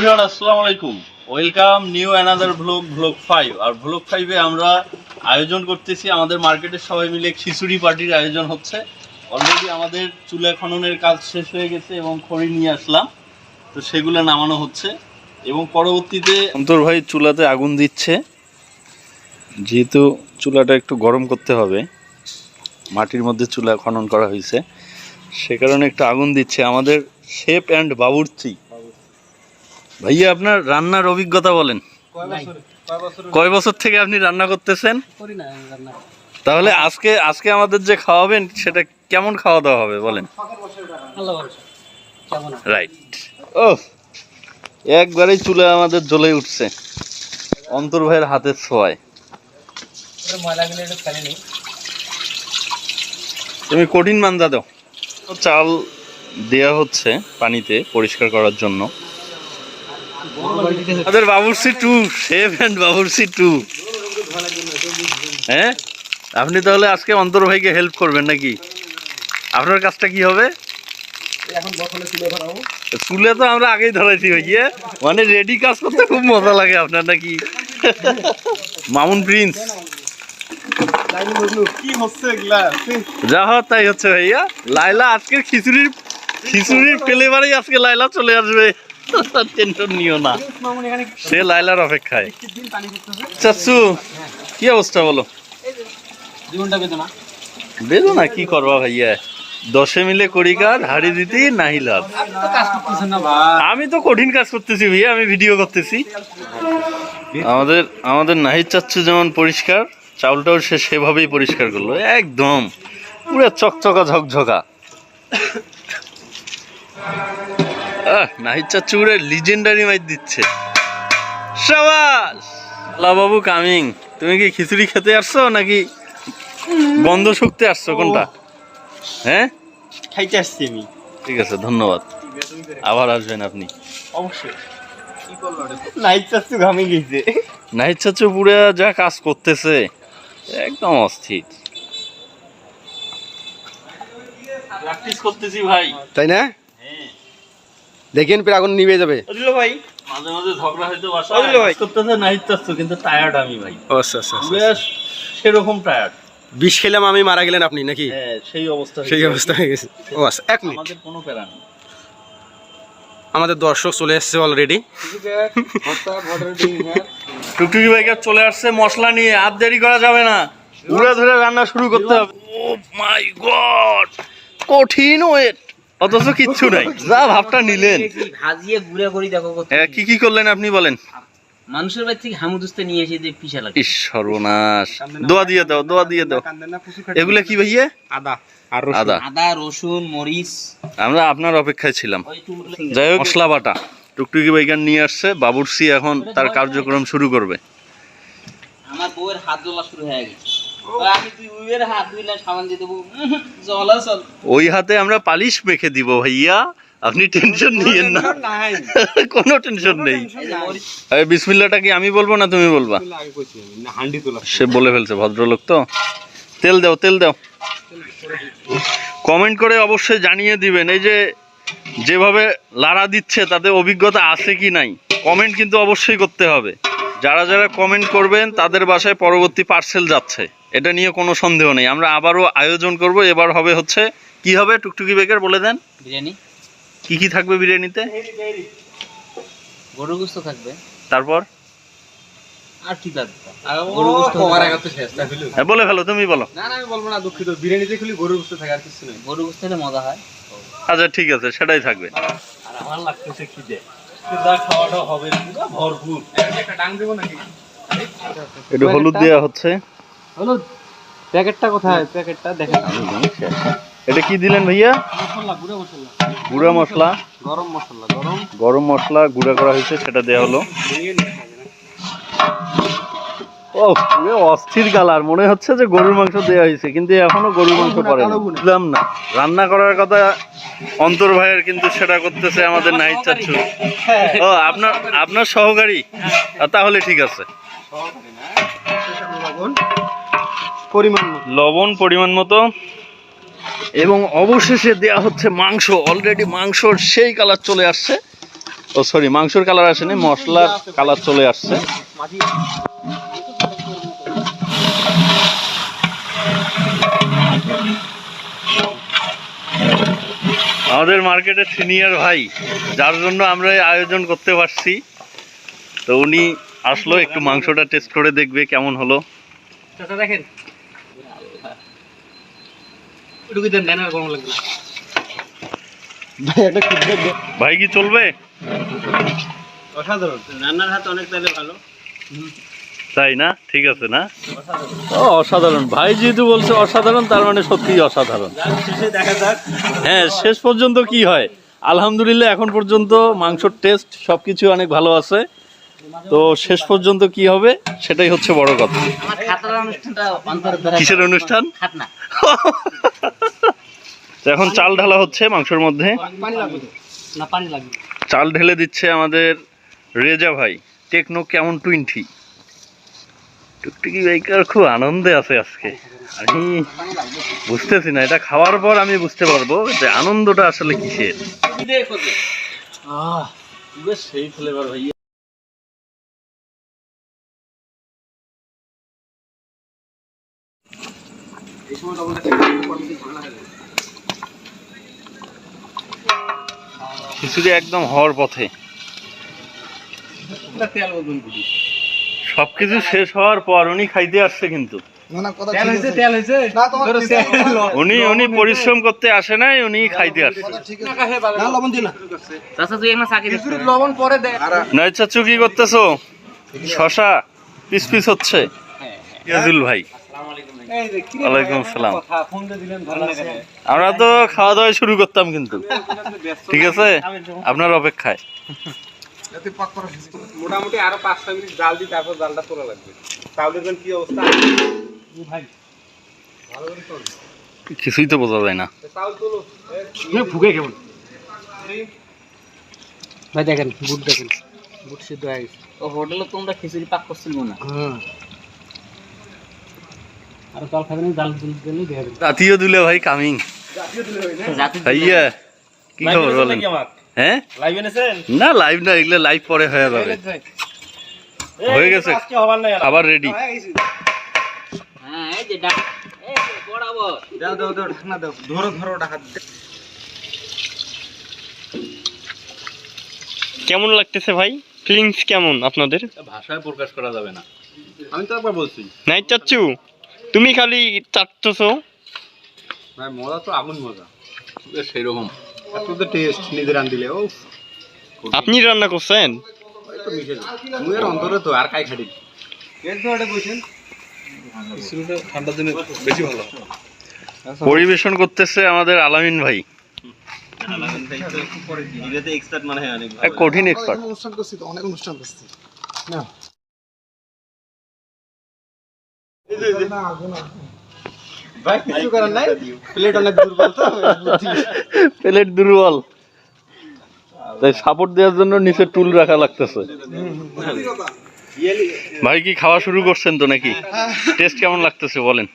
Everyone আসসালামু আলাইকুম। Welcome new another vlog vlog five আর vlog ফাইভে আমরা আয়োজন করতেছি, আমাদের মার্কেটের সবাই মিলে খিচুড়ি পার্টির আয়োজন হচ্ছে। অলরেডি আমাদের চুলা খননের কাজ শেষ হয়ে গেছে এবং খড়ি নিয়ে আসলাম। তো সেগুলো নামানো হচ্ছে। এবং পরবর্তীতে অন্তর ভাই চুলাতে আগুন দিচ্ছে। যেহেতু চুলাটা একটু গরম করতে হবে, মাটির মধ্যে চুলা খনন করা হয়েছে, সে কারণে একটু আগুন দিচ্ছে। আমাদের শেপ অ্যান্ড বাবুর্চি। ভাইয়া আপনার রান্নার অভিজ্ঞতা বলেন। কয় বছর থেকে আপনি রান্না করতেছেন? করি না আমি রান্না তাহলে আজকে আজকে আমাদের যে খাওয়াবেন সেটা কেমন খাওয়া দাওয়া হবে বলেন। রাইট ও একবারেই চুলে আমাদের জ্বলে উঠছে। অন্তর ভাইয়ের হাতের ছোঁয়ায়। তুমি কঠিন মান্দা দাও। চাল দেয়া হচ্ছে পানিতে পরিষ্কার করার জন্য। আমাদের বাবুর্সি টু শেফ অ্যান্ড বাবুর্সি টু হ্যাঁ? আপনি তাহলে আজকে অন্তর ভাইকে হেল্প করবেন নাকি? আপনার কাজটা কি হবে? তুলে তো আমরা আগেই ধরাইছি ভাইয়া। মানে রেডি কাজ করতে খুব মজা লাগে আপনার নাকি। মামুন প্রিন্স যা হওয়ার তাই হচ্ছে ভাইয়া। লাইলা আজকের খিচুড়ির খিচুড়ির ফ্লেভারেই আজকে লাইলা চলে আসবে। টেনশন নিও না। সে লাইলার অপেক্ষায়। চাচ্ছু কি অবস্থা বলো? বেদনা কি করবা ভাইয়া? দশে মিলে করি কাজ হাড়ি দিতে নাহি লাভ। আমি তো কঠিন কাজ করতেছি ভাইয়া আমি ভিডিও করতেছি। আমাদের আমাদের নাহিদ চাচ্ছু যেমন পরিষ্কার চাউলটাও সে সেভাবেই পরিষ্কার করল একদম। পুরো চকচকা ঝকঝকা। নাহিদ চাচ্ছু পুরো লিজেন্ডারি মাইট দিচ্ছে। সাবাস! বাবু কামিং। তুমি কি খিচুড়ি খেতে আসছো নাকি বন্ধ শুকতে আসছো কোনটা? হ্যাঁ? খাইতে আসছি আমি। ঠিক আছে ধন্যবাদ। আবার আসবেন আপনি। অবশ্যই। নাইট চাচ্ছু ঘামে গেছে। নাহিদ চাচু পুরে যা কাজ করতেছে একদম অস্থির। প্র্যাকটিস করতেছি ভাই। তাই না? দেখেন ফের আগুন নিভে যাবে। বুঝল ভাই। মাঝে মাঝে ঝগড়া হয়তো বাসা ভাই। করতেছে নাহিদ চাচু কিন্তু টায়ার্ড আমি ভাই। আচ্ছা আচ্ছা পুরে সেরকম টায়ার্ড বিষ খেলাম আমি মারা গেলেন আপনি নাকি? হ্যাঁ সেই অবস্থা সেই হয়েছে। অবস্থা হয়ে গেছে। ও আচ্ছা এক মিনিট। আমাদের কোনো প্যারা নেই। আমাদের দর্শক চলে এসেছে অলরেডি টুকটুকি বাইকার চলে আসছে মশলা নিয়ে আর দেরি করা যাবে না। ঘুরে ধরে রান্না শুরু করতে হবে। ও মাই গড কঠিন ওয়েট। অথচ কিচ্ছু নাই। যা ভাবটা নিলেন। ভাজিয়ে গুড়া করি দেখো কি কি করলেন আপনি বলেন? মানুষের বাড়ি থেকে হামুদুস্তে নিয়ে এসে যে পিসা লাগে। সর্বনাশ। দোয়া দিয়ে দাও দোয়া দিয়ে দাও। এগুলা কি ভাইয়া? আদা আর আদা। আদা রসুন মরিচ। আমরা আপনার অপেক্ষায় ছিলাম। যাই হোক মশলা বাটা। টুকটুকি বাইকার নিয়ে আসছে। বাবুরসি এখন তার কার্যক্রম শুরু করবে। আমার বউয়ের হাত জ্বলা শুরু হয়ে গেছে। ওই হাত আমরা পালিশ মেখে দিব ভাইয়া। আপনি টেনশন নিয়েন না। কোনো টেনশন নেই। আরে বিসমিল্লাটা কি আমি বলব না তুমি বলবা? সে বলে ফেলছে ভদ্রলোক তো। তেল দাও তেল দাও। কমেন্ট করে অবশ্যই জানিয়ে দিবেন এই যে যেভাবে লাড়া দিচ্ছে তাতে অভিজ্ঞতা আছে কি নাই? কমেন্ট কিন্তু অবশ্যই করতে হবে। যারা যারা কমেন্ট করবেন তাদের বাসায় পরবর্তী পার্সেল যাচ্ছে। এটা নিয়ে কোনো সন্দেহ নেই। আমরা আবারও আয়োজন করব। এবার হবে হচ্ছে কি হবে? টুকটুকি বেকার বলে দেন। বিরিয়ানি। কি কি থাকবে বিরিয়ানিতে? গরুর গোস্ত থাকবে। তারপর? আর কি থাকবে? গরুর গোস্ত হ্যাঁ বলে ফেলো তুমি বলো। না না আমি বলব না দুঃখিত। বিরিয়ানিতে খুলি গরুর গোস্ত থাকে আর কিছু নেই। গরুর গোস্ত হলে মজা হয়। আচ্ছা ঠিক আছে সেটাই থাকবে। আর আমার লাগতেছে খিদে। খাওয়াটা হবে ভরপুর একটা ডাং দেবো নাকি একটু হলুদ দেওয়া হচ্ছে। হলো প্যাকেটটা কোথায়? প্যাকেটটা দেখেন। এটা কি দিলেন ভাইয়া? মশলা গুঁড়ো মশলা। গুঁড়া মশলা। গরম মশলা গরম। গরম মশলা গুঁড়া করা হয়েছে সেটা দেওয়া হলো। ও পুরো অস্থির কালার। মনে হচ্ছে যে গরুর মাংস দেওয়া হয়েছে কিন্তু এখনও গরুর মাংস পরে বুঝলাম না। রান্না করার কথা অন্তর ভাইয়ের কিন্তু সেটা করতেছে আমাদের নাইট চাচ্ছু ও আপনার আপনার সহকারী? তাহলে ঠিক আছে। লবণ পরিমাণ মতো। লবণ পরিমাণ মতো। এবং অবশেষে দেয়া হচ্ছে মাংস। অলরেডি মাংসর সেই কালার চলে আসছে। ও সরি মাংসর কালার আসেনি মশলার কালার চলে আসছে। আমাদের মার্কেটের সিনিয়র ভাই যার জন্য আমরা আয়োজন করতে পারছি। তো উনি আসলো একটু মাংসটা টেস্ট করে দেখবে কেমন হলো। চাচা দেখেন। ভাই কি চলবে? অসাধারণ। রান্নার হাত অনেক তাহলে ভালো। তাই না? ঠিক আছে না? ও অসাধারণ। ভাই যেহেতু বলছে অসাধারণ তার মানে সত্যিই অসাধারণ। দেখা যাক। হ্যাঁ শেষ পর্যন্ত কি হয়? আলহামদুলিল্লাহ এখন পর্যন্ত মাংসর টেস্ট সবকিছু অনেক ভালো আছে। তো শেষ পর্যন্ত কি হবে? সেটাই হচ্ছে বড় কথা। কিসের অনুষ্ঠান? এখন চাল ঢালা হচ্ছে মাংসের মধ্যে। চাল ঢেলে দিচ্ছে আমাদের রেজা ভাই। টেকনো কেমন টোয়েন্টি টুকটুকি বাইকার খুব আনন্দে আছে আজকে। আমি বুঝতেছি না এটা খাওয়ার পর আমি বুঝতে পারব যে আনন্দটা আসলে কিসের। সেই ফ্লেভার ভাইয়া। এই সময় ডবল খিচুড়ি একদম হওয়ার পথে সবকিছু শেষ হওয়ার পর উনি খাইতে আসছে কিন্তু। উনি উনি পরিশ্রম করতে আসে নাই উনি খাইতে আসছে। না লবণ দিনা চাচা তুই একটা চাকরি লবণ পরে নয় চাচু কি করতেছো? শশা পিস পিস হচ্ছে? ইয়াজুল ভাই। এই যে কি ওয়ালাইকুম আসসালাম। কথা ফোন দিয়ে দিলেন ভালো লাগে। আমরা তো খাওয়া দাওয়া শুরু করতাম কিন্তু। ঠিক আছে? আপনার অপেক্ষায়। মোটামুটি আরও পাঁচটা মিনিট জাল দিই তারপর জালটা তোলা লাগবে। কোন কি অবস্থা? ভাই কিছুই তো বোঝা যায় না। ফুকে কেমন? ভাই দেখেন বুট দেখেন। বুট সিদ্ধ হয়ে গেছে। ও হোটেলে তোমরা খিচুড়ি পাক করছিল না? হ্যাঁ। আর চাল খাবেন জাল দিলে দিয়ে রাতিও দিলে ভাই কামিং। জাতি ভাইয়া কি খবর বলেন? হ্যাঁ? লাইভ এনেছেন? না লাইভ না এগুলো লাইভ পরে হয়ে যাবে। হয়ে গেছে। আবার রেডি হ্যাঁ এই যে। ডাক এই বরাবর দাও দাও দাও ঢাকনা দাও। ধরো ধরো ঢাকা কেমন লাগতেছে ভাই? ফিলিংস কেমন আপনাদের? ভাষায় প্রকাশ করা যাবে না। আমি তো একবার বলছি। নাই চাচ্ছু তুমি খালি চাটতেছো। ভাই মজা তো আগুন মজা। সেই রকম এত তো টেস্ট নিজে রান দিলে ও আপনি রান্না করছেন? তো মুয়ের অন্তরে তো আর কাই খাটি ঠান্ডার বেশি ভালো। পরিবেশন করতেছে আমাদের আলামিন ভাই। এক কঠিন এক্সপার্ট অনুষ্ঠান করছি অনেক অনুষ্ঠান করছি। না। ভাই কিছু করার নাই? প্লেট অনেক দুর্বল তো প্লেট দুর্বল। তাই সাপোর্ট দেওয়ার জন্য নিচে টুল রাখা লাগতেছে। ভাই কি খাওয়া শুরু করছেন তো নাকি? টেস্ট কেমন লাগতেছে বলেন।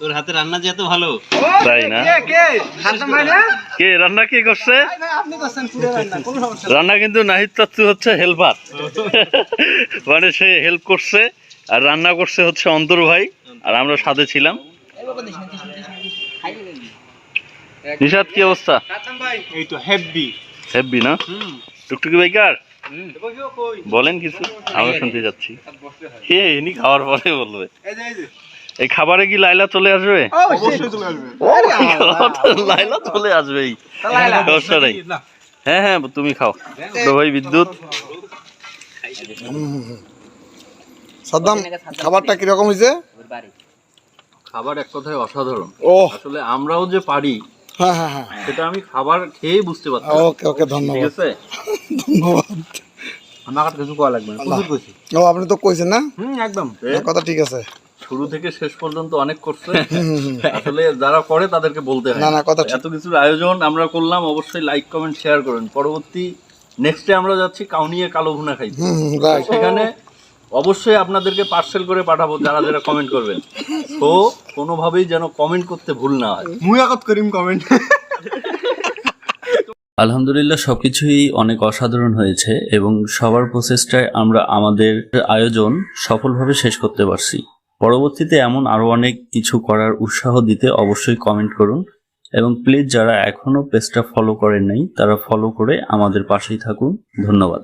তোর হাতে রান্না যে এত ভালো। তাই না? কে রান্না কে করছে? রান্না কোনো সমস্যা রান্না কিন্তু নাহিদ চাচ্চু হচ্ছে হেল্পার মানে সে হেল্প করছে। আর রান্না করছে হচ্ছে অন্তর ভাই আর আমরা সাথে ছিলাম। নিশাদ কি অবস্থা? এই তো হেভি হেব্বি না টুকটুকি বাইকার বলেন কিছু আমরা শুনতে যাচ্ছি। হে ইনি খাওয়ার পরে বলবে। এই খাবারে কি লাইলা চলে আসবে? লাইলা চলে আসবেই সমস্যা নেই। হ্যাঁ হ্যাঁ তুমি খাও। ভাই বিদ্যুৎ। সাদ্দাম খাবারটা কীরকম হয়েছে? খাবার এক কথায় অসাধারণ। ও আসলে আমরাও যে পারি হ্যাঁ হ্যাঁ হ্যাঁ। সেটা আমি খাবার খেয়েই বুঝতে পারছি ওকে ওকে ঠিক আছে? ধন্যবাদ। আমার কাছে কিছু করা লাগবে না। ও আপনি তো কইছেন না? হুম একদম। কথা ঠিক আছে। শুরু থেকে শেষ পর্যন্ত অনেক করছে। আসলে যারা করে তাদেরকে বলতে হয়। না, না, কথা এত কিছুর আয়োজন আমরা করলাম অবশ্যই লাইক কমেন্ট শেয়ার করেন। পরবর্তী নেক্সটে আমরা যাচ্ছি কাউনিয়ে কালো ভুনা রাইট সেখানে অবশ্যই আপনাদেরকে পার্সেল করে পাঠাবো যারা যারা কমেন্ট করবেন। তো কোনোভাবেই যেন কমেন্ট করতে ভুল না হয়। মুই করিম কমেন্ট আলহামদুলিল্লাহ সবকিছুই অনেক অসাধারণ হয়েছে এবং সবার প্রচেষ্টায় আমরা আমাদের আয়োজন সফলভাবে শেষ করতে পারছি। পরবর্তীতে এমন আরও অনেক কিছু করার উৎসাহ দিতে অবশ্যই কমেন্ট করুন এবং প্লিজ যারা এখনও পেজটা ফলো করেন নাই তারা ফলো করে আমাদের পাশেই থাকুন। ধন্যবাদ।